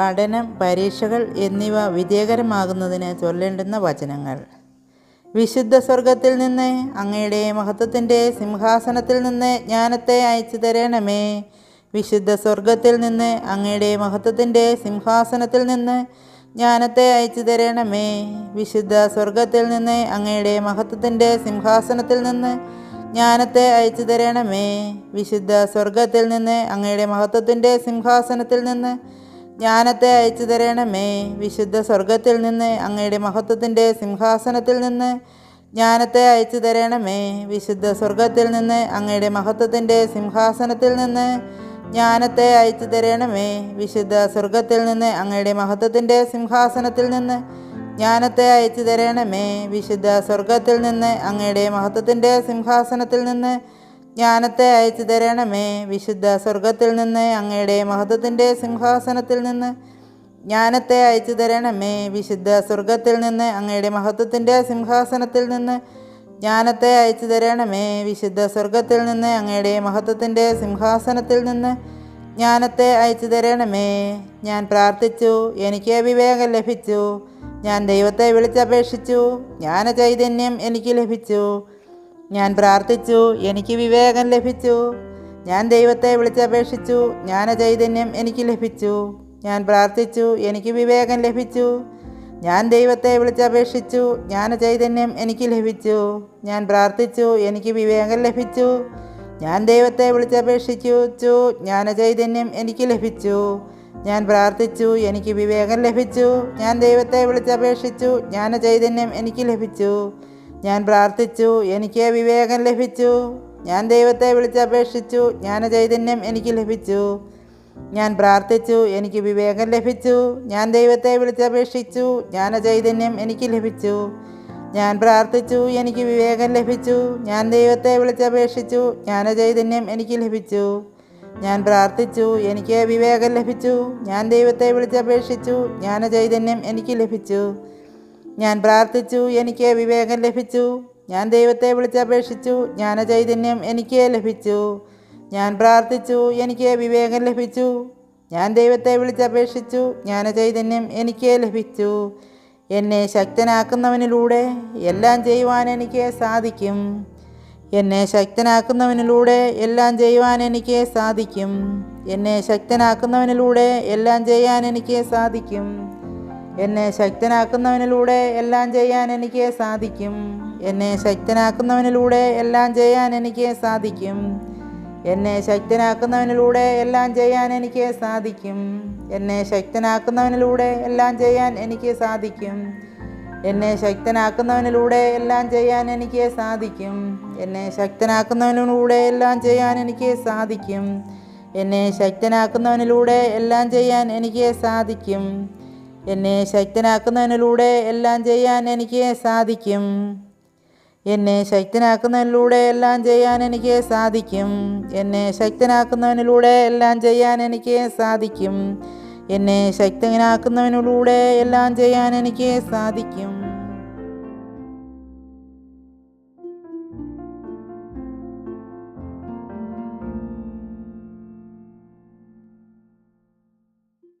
പഠനം പരീക്ഷകൾ എന്നിവ വിജയകരമാകുന്നതിന് ചൊല്ലേണ്ടുന്ന വചനങ്ങൾ. വിശുദ്ധ സ്വർഗത്തിൽ നിന്ന് അങ്ങയുടെ മഹത്വത്തിന്റെ സിംഹാസനത്തിൽ നിന്ന് ജ്ഞാനത്തെ അയച്ചു തരണമേ. വിശുദ്ധ സ്വർഗത്തിൽ നിന്ന് അങ്ങയുടെ മഹത്വത്തിന്റെ സിംഹാസനത്തിൽ നിന്ന് ജ്ഞാനത്തെ അയച്ചു തരണമേ. വിശുദ്ധ സ്വർഗത്തിൽ നിന്ന് അങ്ങയുടെ മഹത്വത്തിന്റെ സിംഹാസനത്തിൽ നിന്ന് ജ്ഞാനത്തെ അയച്ചു തരണമേ. വിശുദ്ധ സ്വർഗത്തിൽ നിന്ന് അങ്ങയുടെ മഹത്വത്തിന്റെ സിംഹാസനത്തിൽ നിന്ന് ജ്ഞാനത്തെ അയച്ചു തരണമേ. വിശുദ്ധ സ്വർഗത്തിൽ നിന്ന് അങ്ങയുടെ മഹത്വത്തിന്റെ സിംഹാസനത്തിൽ നിന്ന് ജ്ഞാനത്തെ അയച്ചു തരണമേ. വിശുദ്ധ സ്വർഗത്തിൽ നിന്ന് അങ്ങയുടെ മഹത്വത്തിന്റെ സിംഹാസനത്തിൽ നിന്ന് ജ്ഞാനത്തെ അയച്ചു തരണമേ. വിശുദ്ധ സ്വർഗത്തിൽ നിന്ന് അങ്ങയുടെ മഹത്വത്തിന്റെ സിംഹാസനത്തിൽ നിന്ന് ജ്ഞാനത്തെ അയച്ചു തരണമേ. വിശുദ്ധ സ്വർഗത്തിൽ നിന്ന് അങ്ങയുടെ മഹത്വത്തിന്റെ സിംഹാസനത്തിൽ നിന്ന് ജ്ഞാനത്തെ അയച്ചു തരണമേ. വിശുദ്ധ സ്വർഗത്തിൽ നിന്ന് അങ്ങയുടെ മഹത്വത്തിന്റെ സിംഹാസനത്തിൽ നിന്ന് ജ്ഞാനത്തെ അയച്ചു തരണമേ. വിശുദ്ധ സ്വർഗത്തിൽ നിന്ന് അങ്ങയുടെ മഹത്വത്തിന്റെ സിംഹാസനത്തിൽ നിന്ന് ജ്ഞാനത്തെ അയച്ചു തരണമേ. വിശുദ്ധ സ്വർഗത്തിൽ നിന്ന് അങ്ങയുടെ മഹത്വത്തിന്റെ സിംഹാസനത്തിൽ നിന്ന് ജ്ഞാനത്തെ അയച്ചു തരണമേ. ഞാൻ പ്രാർത്ഥിച്ചു എനിക്ക് വിവേകം ലഭിച്ചു. ഞാൻ ദൈവത്തെ വിളിച്ചപേക്ഷിച്ചു ജ്ഞാന ചൈതന്യം എനിക്ക് ലഭിച്ചു. ഞാൻ പ്രാർത്ഥിച്ചു എനിക്ക് വിവേകം ലഭിച്ചു. ഞാൻ ദൈവത്തെ വിളിച്ചപേക്ഷിച്ചു ജ്ഞാന ചൈതന്യം എനിക്ക് ലഭിച്ചു. ഞാൻ പ്രാർത്ഥിച്ചു എനിക്ക് വിവേകം ലഭിച്ചു. ഞാൻ ദൈവത്തെ വിളിച്ചപേക്ഷിച്ചു ജ്ഞാന ചൈതന്യം എനിക്ക് ലഭിച്ചു. ഞാൻ പ്രാർത്ഥിച്ചു എനിക്ക് വിവേകം ലഭിച്ചു. ഞാൻ ദൈവത്തെ വിളിച്ചപേക്ഷിച്ചു ജ്ഞാന ചൈതന്യം എനിക്ക് ലഭിച്ചു. ഞാൻ പ്രാർത്ഥിച്ചു എനിക്ക് വിവേകം ലഭിച്ചു. ഞാൻ ദൈവത്തെ വിളിച്ചപേക്ഷിച്ചു ജ്ഞാന ചൈതന്യം എനിക്ക് ലഭിച്ചു. ഞാൻ പ്രാർത്ഥിച്ചു എനിക്ക് വിവേകം ലഭിച്ചു. ഞാൻ ദൈവത്തെ വിളിച്ചപേക്ഷിച്ചു ജ്ഞാന ചൈതന്യം എനിക്ക് ലഭിച്ചു. ഞാൻ പ്രാർത്ഥിച്ചു എനിക്ക് വിവേകം ലഭിച്ചു. ഞാൻ ദൈവത്തെ വിളിച്ചപേക്ഷിച്ചു ജ്ഞാന ചൈതന്യം എനിക്ക് ലഭിച്ചു. ഞാൻ പ്രാർത്ഥിച്ചു എനിക്ക് വിവേകം ലഭിച്ചു. ഞാൻ ദൈവത്തെ വിളിച്ചപേക്ഷിച്ചു ജ്ഞാന ചൈതന്യം എനിക്ക് ലഭിച്ചു. ഞാൻ പ്രാർത്ഥിച്ചു എനിക്ക് വിവേകം ലഭിച്ചു. ഞാൻ ദൈവത്തെ വിളിച്ചപേക്ഷിച്ചു ജ്ഞാന ചൈതന്യം എനിക്ക് ലഭിച്ചു. ഞാൻ പ്രാർത്ഥിച്ചു എനിക്ക് വിവേകം ലഭിച്ചു. ഞാൻ ദൈവത്തെ വിളിച്ചപേക്ഷിച്ചു ജ്ഞാന ചൈതന്യം എനിക്ക് ലഭിച്ചു. ഞാൻ പ്രാർത്ഥിച്ചു എനിക്ക് വിവേകം ലഭിച്ചു. ഞാൻ ദൈവത്തെ വിളിച്ചപേക്ഷിച്ചു ജ്ഞാന ചൈതന്യം എനിക്ക് ലഭിച്ചു. എന്നെ ശക്തനാക്കുന്നവനിലൂടെ എല്ലാം ചെയ്യുവാൻ എനിക്ക് സാധിക്കും. എന്നെ ശക്തനാക്കുന്നവനിലൂടെ എല്ലാം ചെയ്യുവാൻ എനിക്ക് സാധിക്കും. എന്നെ ശക്തനാക്കുന്നവനിലൂടെ എല്ലാം ചെയ്യാൻ എനിക്ക് സാധിക്കും. എന്നെ ശക്തനാക്കുന്നവനിലൂടെ എല്ലാം ചെയ്യാൻ എനിക്ക് സാധിക്കും. എന്നെ ശക്തനാക്കുന്നവനിലൂടെ എല്ലാം ചെയ്യാൻ എനിക്ക് സാധിക്കും. എന്നെ ശക്തനാക്കുന്നവനിലൂടെ എല്ലാം ചെയ്യാൻ എനിക്ക് സാധിക്കും. എന്നെ ശക്തനാക്കുന്നവനിലൂടെ എല്ലാം ചെയ്യാൻ എനിക്ക് സാധിക്കും. എന്നെ ശക്തനാക്കുന്നവനിലൂടെ എല്ലാം ചെയ്യാൻ എനിക്ക് സാധിക്കും. എന്നെ ശക്തനാക്കുന്നവനിലൂടെ എല്ലാം ചെയ്യാൻ എനിക്ക് സാധിക്കും. എന്നെ ശക്തനാക്കുന്നവനിലൂടെ എല്ലാം ചെയ്യാൻ എനിക്ക് സാധിക്കും. എന്നെ ശക്തനാക്കുന്നതിലൂടെ എല്ലാം ചെയ്യാൻ എനിക്ക് സാധിക്കും. എന്നെ ശക്തനാക്കുന്നതിലൂടെ എല്ലാം ചെയ്യാൻ എനിക്ക് സാധിക്കും. എന്നെ ശക്തനാക്കുന്നതിനിലൂടെ എല്ലാം ചെയ്യാൻ എനിക്ക് സാധിക്കും. എന്നെ ശക്തനാക്കുന്നതിനിലൂടെ എല്ലാം ചെയ്യാൻ എനിക്ക് സാധിക്കും.